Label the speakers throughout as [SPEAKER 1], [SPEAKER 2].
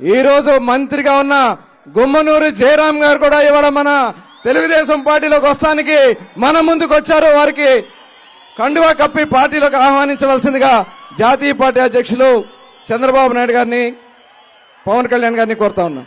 [SPEAKER 1] ఈరోజు మంత్రిగా ఉన్న గుమ్మనూరు జయరాం గారు కూడా ఇవాళ మన తెలుగుదేశం పార్టీలోకి వస్తానికి మన ముందుకు వచ్చారు. వారికి కండువా కప్పి పార్టీలోకి ఆహ్వానించవలసిందిగా జాతీయ పార్టీ అధ్యక్షులు చంద్రబాబు నాయుడు గారిని పవన్ కళ్యాణ్ గారిని కోరుతా ఉన్నాం.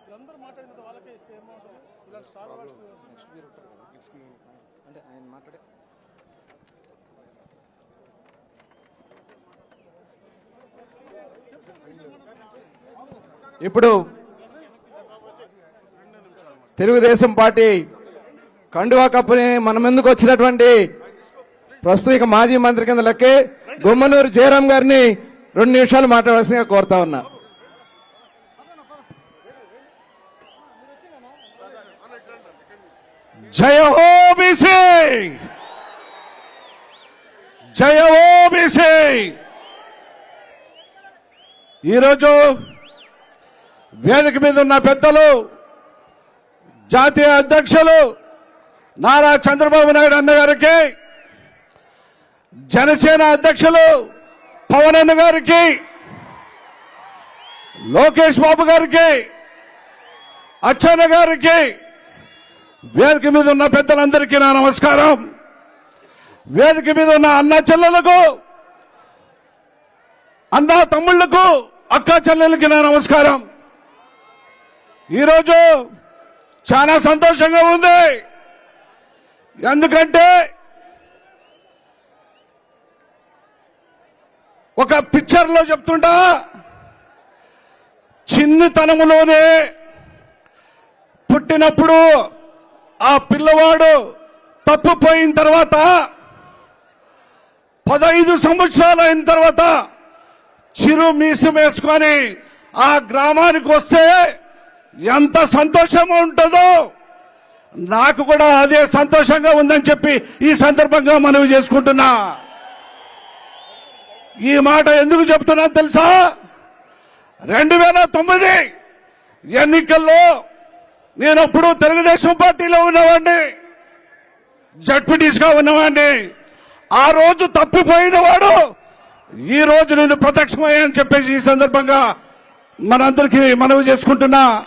[SPEAKER 2] వీళ్ళందరూ మాట్లాడినంత వాళ్ళకే ఇస్తే ఇలా స్టార్ వాట్స్
[SPEAKER 1] అంటే ఆయన మాట్లాడే ఇప్పుడు తెలుగుదేశం పార్టీ కండువా కప్పుని మన ముందుకు వచ్చినటువంటి? ప్రస్తుత మాజీ మంత్రి కింద లెక్కే గుమ్మనూరు జయరాం గారిని రెండు నిమిషాలు మాట్లాడాల్సిందిగా కోరుతా ఉన్నా.
[SPEAKER 3] జయ ఓబీసీ జయ ఓబీసీ ఈరోజు వేదిక మీద ఉన్న పెద్దలు జాతీయ అధ్యక్షులు నారా చంద్రబాబు నాయుడు అన్నగారికి జనసేన అధ్యక్షులు పవన్ అన్న గారికి లోకేష్ బాబు గారికి అచ్చన్న గారికి వేదిక మీద ఉన్న పెద్దలందరికీ నా నమస్కారం. వేదిక మీద ఉన్న అన్న చెల్లెలకు అన్న తమ్ముళ్ళకు అక్క చెల్లెలకి నా నమస్కారం. ఈరోజు చాలా సంతోషంగా ఉంది. ఎందుకంటే ఒక పిక్చర్లో చెప్తుంటా చిన్నతనములోనే పుట్టినప్పుడు ఆ పిల్లవాడు తప్పుపోయిన తర్వాత పదహైదు సంవత్సరాలు అయిన తర్వాత చిరు మీసం వేసుకొని ఆ గ్రామానికి వస్తే ఎంత సంతోషం ఉంటుందో నాకు కూడా అదే సంతోషంగా ఉందని చెప్పి ఈ సందర్భంగా మనవి చేసుకుంటున్నా. ఈ మాట ఎందుకు చెప్తున్నా తెలుసా? రెండు వేల తొమ్మిది ఎన్నికల్లో నేను అప్పుడు తెలుగుదేశం పార్టీలో ఉన్నవాడిని. జడ్పీటీస్గా ఉన్నవాడిని. ఆ రోజు తప్పిపోయిన వాడు ఈ రోజు నేను ప్రత్యక్షమయ్యని చెప్పేసి ఈ సందర్భంగా మనందరికీ మనవి చేసుకుంటున్నా.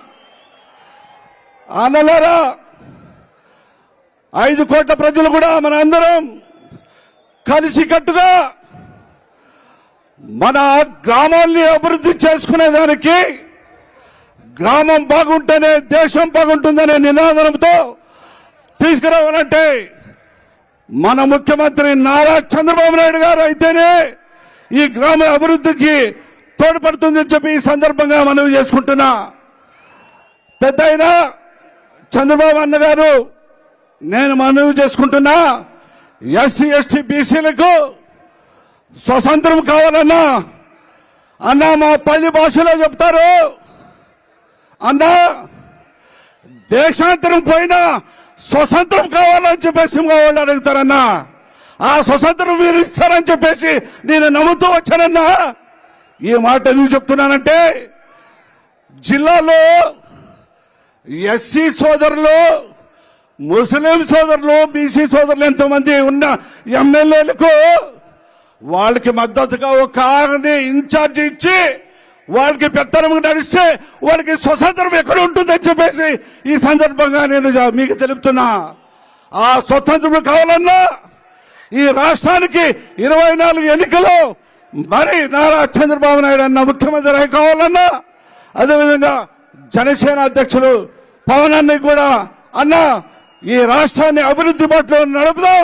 [SPEAKER 3] అన్నలారా ఐదు కోట్ల ప్రజలు కూడా మన అందరం కలిసికట్టుగా మన గ్రామాల్ని అభివృద్ధి చేసుకునేదానికి గ్రామం బాగుంటేనే దేశం బాగుంటుందనే నినాదంతో తీసుకురావాలంటే మన ముఖ్యమంత్రి నారా చంద్రబాబు నాయుడు గారు అయితేనే ఈ గ్రామ అభివృద్ధికి తోడ్పడుతుందని చెప్పి ఈ సందర్భంగా మనవి చేసుకుంటున్నా. పెద్ద అయినా చంద్రబాబు అన్న గారు నేను మనవి చేసుకుంటున్నా ఎస్సీ ఎస్టీ బీసీలకు స్వతంత్రం కావాలన్నా అన్న మా పల్లి భాషలో చెప్తారు. అన్నా దేశాంతరం పోయినా స్వతంత్రం కావాలని చెప్పేసి మా వాళ్ళు అడుగుతారన్నా. ఆ స్వతంత్రం మీరు ఇస్తారని చెప్పేసి నేను నమ్ముతూ వచ్చానన్నా. ఈ మాట ఎందుకు చెప్తున్నానంటే జిల్లాలో ఎస్సీ సోదరులు ముస్లిం సోదరులు బీసీ సోదరులు ఎంతమంది ఉన్న ఎమ్మెల్యేలకు వాళ్ళకి మద్దతుగా ఒక కారుని ఇన్ఛార్జ్ ఇచ్చి వాళ్ళకి పెత్తనం నడిస్తే వాళ్ళకి స్వతంత్రం ఎక్కడ ఉంటుందని చెప్పేసి ఈ సందర్భంగా నేను మీకు తెలుపుతున్నా. ఆ స్వతంత్రం కావాలన్నా ఈ రాష్ట్రానికి ఇరవై నాలుగు ఎన్నికలు మరి నారా చంద్రబాబు నాయుడు అన్న ముఖ్యమంత్రి కావాలన్నా అదేవిధంగా జనసేన అధ్యక్షులు పవన్ అన్ని కూడా అన్న ఈ రాష్ట్రాన్ని అభివృద్ధి పట్ల నడుపుదాం.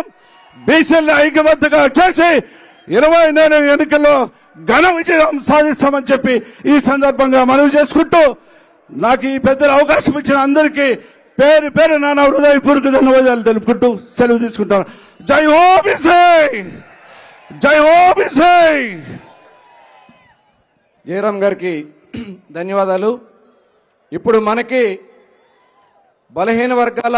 [SPEAKER 3] బీసీల్ని ఐక్యబద్ధంగా చేసి ఇరవై నేను ఎన్నికల్లో ఘన విజయం సాధిస్తామని చెప్పి ఈ సందర్భంగా మనవి చేసుకుంటూ నాకు ఈ పెద్దల అవకాశం ఇచ్చిన అందరికీ పేరు పేరు నాన్న హృదయపూర్వక ధన్యవాదాలు తెలుపుకుంటూ సెలవు తీసుకుంటాను. జై హో బిసై జై హో బిసై
[SPEAKER 1] జయరాం గారికి ధన్యవాదాలు. ఇప్పుడు మనకి బలహీన వర్గాల